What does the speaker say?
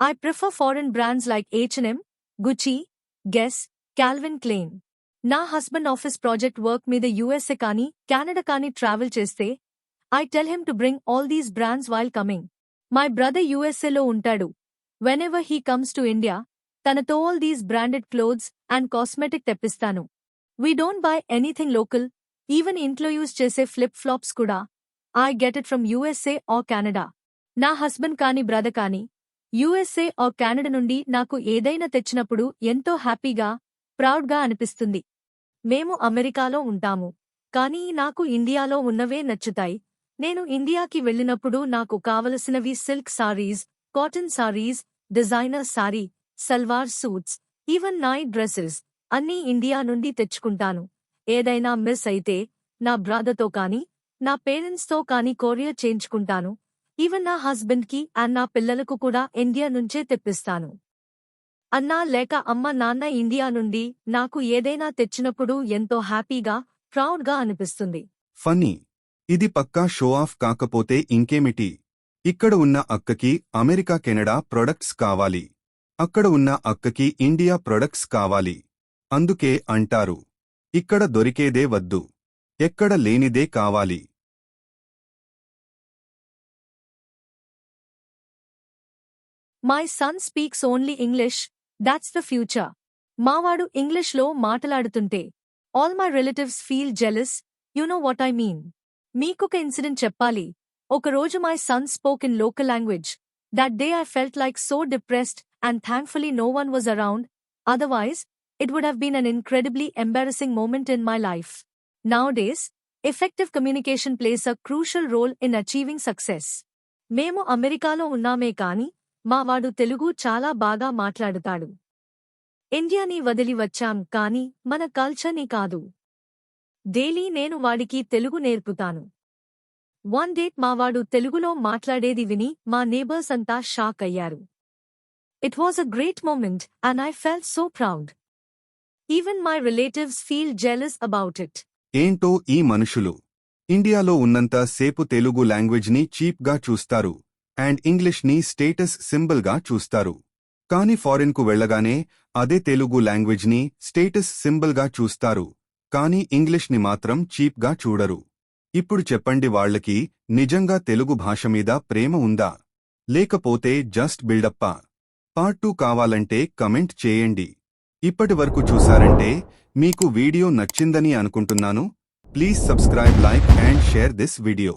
I prefer foreign brands like H&M, Gucci, Guess, Calvin Klein. నా husband office project work మీద USA కానీ Canada కానీ travel చేస్తే I tell him to bring all these brands while coming my brother యుఎస్ఏలో ఉంటాడు whenever he comes to India తనతో all these branded clothes and cosmetic తెప్పిస్తాను we don't buy anything local even ఇంట్లో use చేసే flip flops కూడా I get it from USA or Canada నా husband కాని brother కాని USA or Canada నుండి నాకు ఏదైనా తెచ్చినప్పుడు ఎంతో హ్యాపీగా ప్రౌడ్గా అనిపిస్తుంది. మేము అమెరికాలో ఉంటాము. కానీ నాకు ఇండియాలో ఉన్నవే నచ్చుతాయి. నేను ఇండియాకి వెళ్ళినప్పుడు నాకు కావలసినవి silk saris cotton saris designer sari salwar suits even night dresses అన్నీ ఇండియా నుండి తెచ్చుకుంటాను. ఏదైనా మిస్ అయితే నా బ్రాదర్తో కానీ నా పేరెంట్స్తో కానీ కొరియర్ చేయించుకుంటాను. ఈవెన్ నా హస్బెండ్కి అండ్ నా పిల్లలకు కూడా ఇండియా నుంచే తెప్పిస్తాను. అన్నా లేక అమ్మ నాన్న ఇండియా నుండి నాకు ఏదైనా తెచ్చినప్పుడు ఎంతో హ్యాపీగా ప్రౌడ్గా అనిపిస్తుంది. ఫన్నీ. ఇది పక్కా షో ఆఫ్ కాకపోతే ఇంకేమిటి? ఇక్కడ ఉన్న అక్కకి అమెరికా కెనడా ప్రొడక్ట్స్ కావాలి. అక్కడ ఉన్న అక్కకి ఇండియా ప్రొడక్ట్స్ కావాలి. అందుకే అంటారు. ఇక్కడ దొరికేదే వద్దు. ఎక్కడ లేనిదే కావాలి. My son speaks only English that's the future మావాడు ఇంగ్లీష్లో మాట్లాడుతుంటే all my relatives feel jealous you know what I mean మీకొక ఇన్సిడెంట్ చెప్పాలి. ఒకరోజు my son spoke in local language that day I felt like so depressed and thankfully no one was around otherwise it would have been an incredibly embarrassing moment in my life. Nowadays, effective communication plays a crucial role in achieving success. మేము అమెరికాలో ఉన్నామే కాని మావాడు తెలుగు చాలా బాగా మాట్లాడుతాడు. ఇండియాని వదిలి వచ్చాం కాని మన కల్చర్ని కాదు. డైలీ నేను వాడికి తెలుగు నేర్పుతాను. వన్ డేట్ మావాడు తెలుగులో మాట్లాడేది విని మా నేబర్స్ అంతా షాక్ అయ్యారు. It was a great moment and I fell so proud even my relatives feel jealous about it ఏంటో ఈ మనుషులు? ఇండియాలో ఉన్నంత సేపు తెలుగు లాంగ్వేజ్ని చీప్గా చూస్తారు. అండ్ ఇంగ్లీష్ని స్టేటస్ సింబల్గా చూస్తారు. కాని ఫారిన్కు వెళ్ళగానే అదే తెలుగు లాంగ్వేజ్ని స్టేటస్ సింబల్గా చూస్తారు. కాని ఇంగ్లీష్ని మాత్రం చీప్గా చూడరు. ఇప్పుడు చెప్పండి వాళ్ళకి నిజంగా తెలుగు భాష మీద ప్రేమ ఉందా? లేకపోతే జస్ట్ బిల్డప్పా? పార్ట్ టూ కావాలంటే కమెంట్ చేయండి. ఇప్పటి వరకు చూసారంటే మీకు వీడియో నచ్చిందని అనుకుంటున్నాను. Please subscribe like and share this video.